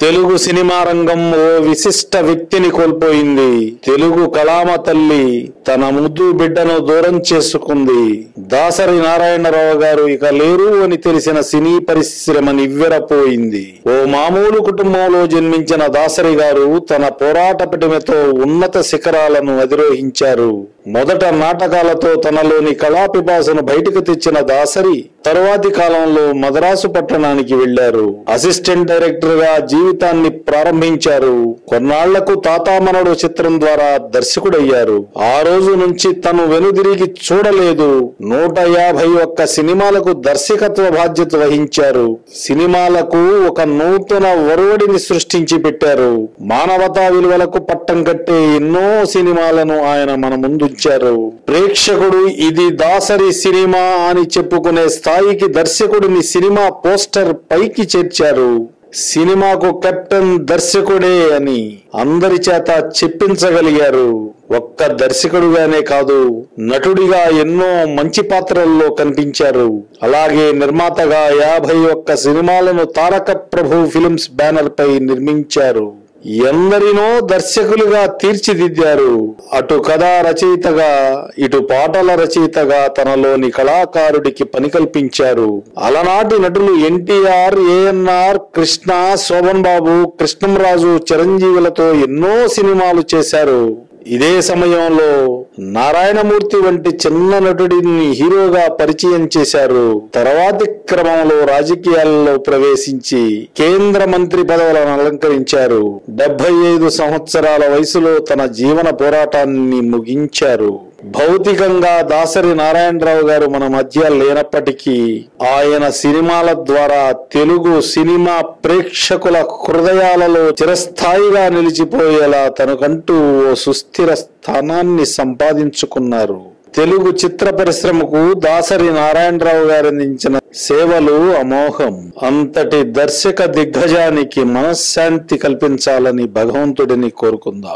Telugu cinema రంగం ఓ విశిష్ట వ్యక్తిని కోల్పోయింది. తెలుగు కళామ తల్లి తన ముద్దు బిడ్డను దూరం చేసుకుంది. దాసరి నారాయణరావు గారు ఇక లేరు అని తెలిసిన సినీ పరిశ్రమ నివ్వెరపోయింది. ఓ మామూలు కుటుంబంలో జన్మించిన దాసరి గారు తన పోరాట పటిమతో ఉన్నత శిఖరాలను అధిరోహించారు. మొదట నాటకాలతో తనలోని కళాపిపాసను బయటకు తెచ్చిన దాసరి తరువాతి కాలంలో మద్రాసు పట్టణానికి వెళ్ళారు అసిస్టెంట్ డైరెక్టర్గా జీవితాన్ని ప్రారంభించారు. కొన్నాళ్ళకు తాతామనుడు చిత్రం ద్వారా దర్శకుడయ్యారు. ఆ రోజు నుంచి తను వెనుదిరిగి చూడలేదు. నూట యాభై ఒక్క సినిమాలకు దర్శకత్వ బాధ్యత వహించారు. సినిమాలకు ఒక నూతన ఒరవడిని సృష్టించి పెట్టారు. మానవతా విలువలకు పట్టం కట్టే ఎన్నో సినిమాలను ఆయన మన ముందు ఇచ్చారు ప్రేక్షకుడు ఇది దాసరి సినిమా అని చెప్పుకునే స్థాయికి దర్శకుడిని సినిమా పోస్టర్ పైకి చేర్చారు. సినిమాకు కెప్టెన్ దర్శకుడే అని అందరి చేత చెప్పించగలిగారు. ఒక్క దర్శకుడుగానే కాదు నటుడిగా ఎన్నో మంచి పాత్రల్లో కనిపించారు. అలాగే నిర్మాతగా యాభై ఒక్క సినిమాలను తారక ప్రభు ఫిల్మ్స్ బ్యానర్ పై నిర్మించారు. ఎందరినో దర్శకులుగా తీర్చిదిద్దారు. అటు కథా రచయితగా ఇటు పాటల రచయితగా తనలోని కళాకారుడికి పని కల్పించారు అలనాటి నటులు ఎన్టీఆర్ ఏఎన్ఆర్ కృష్ణ శోభన్ బాబు కృష్ణంరాజు చిరంజీవులతో ఎన్నో సినిమాలు చేశారు. ఇదే సమయంలో నారాయణమూర్తి వంటి చిన్న నటుడిని హీరోగా పరిచయం చేశారు. తర్వాతి క్రమంలో రాజకీయాల్లో ప్రవేశించి కేంద్ర మంత్రి పదవులను అలంకరించారు. డెబ్బై ఐదు సంవత్సరాల వయసులో తన జీవన పోరాటాన్ని ముగించారు. భౌతికంగా దాసరి నారాయణరావు గారు మన మధ్య లేనప్పటికీ ఆయన సినిమాల ద్వారా తెలుగు సినిమా ప్రేక్షకుల హృదయాలలో చిరస్థాయిగా నిలిచిపోయేలా తనకంటూ ఓ సుస్థిర స్థానాన్ని సంపాదించుకున్నారు. తెలుగు చిత్ర పరిశ్రమకు దాసరి నారాయణరావు గారు అందించిన సేవలు అమోఘం. అంతటి దర్శక దిగ్గజానికి మనశ్శాంతి కల్పించాలని భగవంతుడిని కోరుకుందాం.